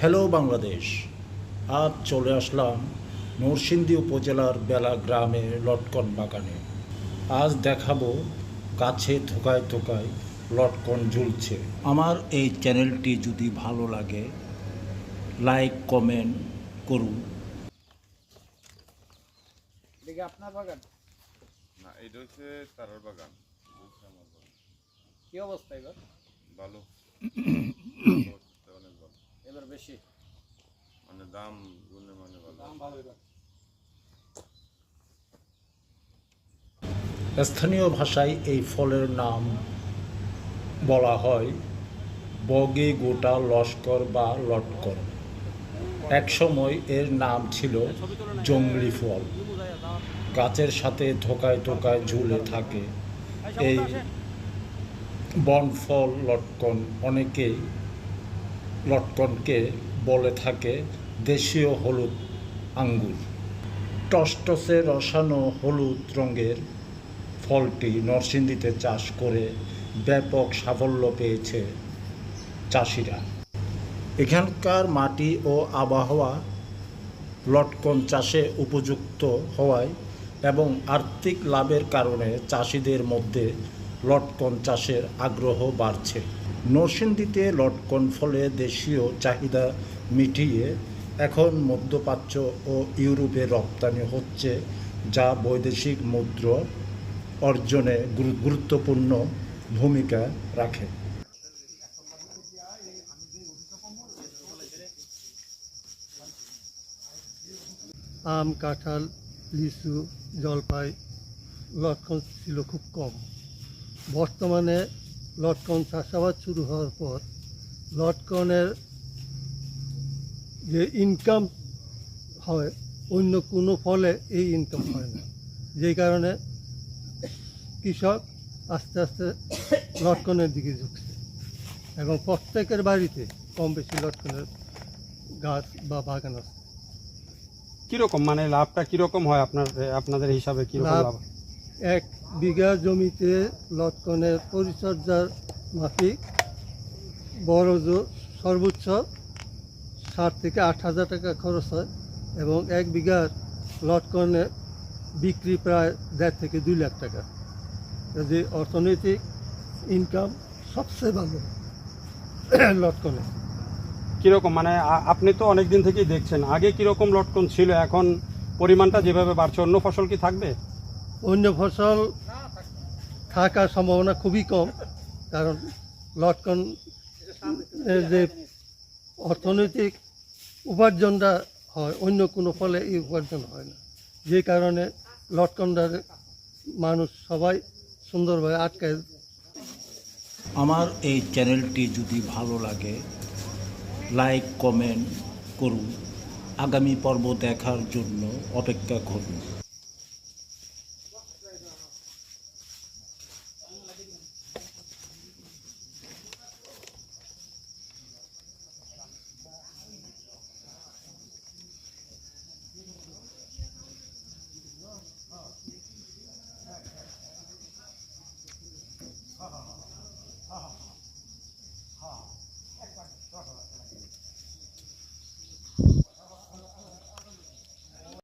Hello Bangladesh আজ চলে আসলাম নরসিংদী উপজেলার বেলা গ্রামে লটকন বাগানে। আজ দেখাবো গাছে থোকায় থোকায় লটকন ঝুলছে। আমার এই চ্যানেলটি যদি ভালো লাগে লাইক কমেন্ট করুন। আপনার বাগান। না এটা হচ্ছে তারার বাগান। বাগান কি অবস্থা এবার? ভালো। দাম গুণে মানে ভালো। দাম ভালো স্থানীয় ভাষায় এই ফলের নাম বলা হয় বগে গোটা লস্কর বা লটকর। একসময় এর নাম ছিল জঙ্গলি ফল। গাছের সাথে ধোকায় ধোকায় ঝুলে থাকে। এই বনফল লটকন অনেকেই লটকনকে বলে থাকে দেশীয় হলুদ আঙ্গুর। টসটসে রসানো হলুদ রঙের ফলটি নরসিংদীতে চাষ করে ব্যাপক সাফল্য পেয়েছে চাষিরা। এখানকার মাটি ও আবহাওয়া লটকন চাষে উপযুক্ত হওয়ায় এবং আর্থিক লাভের কারণে চাষিদের মধ্যে লটকন চাষের আগ্রহ বাড়ছে। নরসিংদীতে লটকন ফলে দেশীয় চাহিদা মিটিয়ে এখন মধ্যপ্রাচ্য ও ইউরোপে রপ্তানি হচ্ছে যা বৈদেশিক মুদ্রা অর্জনে গুরুত্বপূর্ণ ভূমিকা রাখে। আম, কাঁঠাল, লিচু, জলপাই, লটকন ছিল খুব কম। বর্তমানে লটকন চাষাবাদ শুরু হওয়ার পর লটকনের যে ইনকাম হয় অন্য কোনো ফলে এই ইনকাম হয় না। যেই কারণে কৃষক আস্তে আস্তে লটকনের দিকে ঝুঁকছে। এবং প্রত্যেকের বাড়িতে কম বেশি লটকনের গাছ বা বাগান আছে। কীরকম মানে লাভটা কীরকম হয় আপনার আপনাদের হিসাবে কীরকম লাভ লাভ? এক বিঘা জমিতে লটকনের পরিচর্যার মাফিক বড় সর্বোচ্চ ষাট থেকে আট হাজার টাকা খরচ হয় এবং এক বিঘার লটকনে বিক্রি প্রায় দেড় থেকে দুই লাখ টাকা। যে অর্থনৈতিক ইনকাম সবচেয়ে ভালো লটকনে কীরকম? মানে আপনি তো অনেক দিন থেকেই দেখছেন। আগে কীরকম লটকন ছিল এখন পরিমাণটা যেভাবে বাড়ছে অন্য ফসল কি থাকবে? অন্য ফসল থাকার সম্ভাবনা খুবই কম কারণ লটকন যে অর্থনৈতিক উপার্জনটা হয়, অন্য কোনো ফলে এই উপার্জন হয় না। যে কারণে লটকনটার মানুষ সবাই সুন্দরভাবে আটকায় আমার এই চ্যানেলটি যদি ভালো লাগে, লাইক, কমেন্ট করুন। আগামী পর্ব দেখার জন্য অপেক্ষা করুন।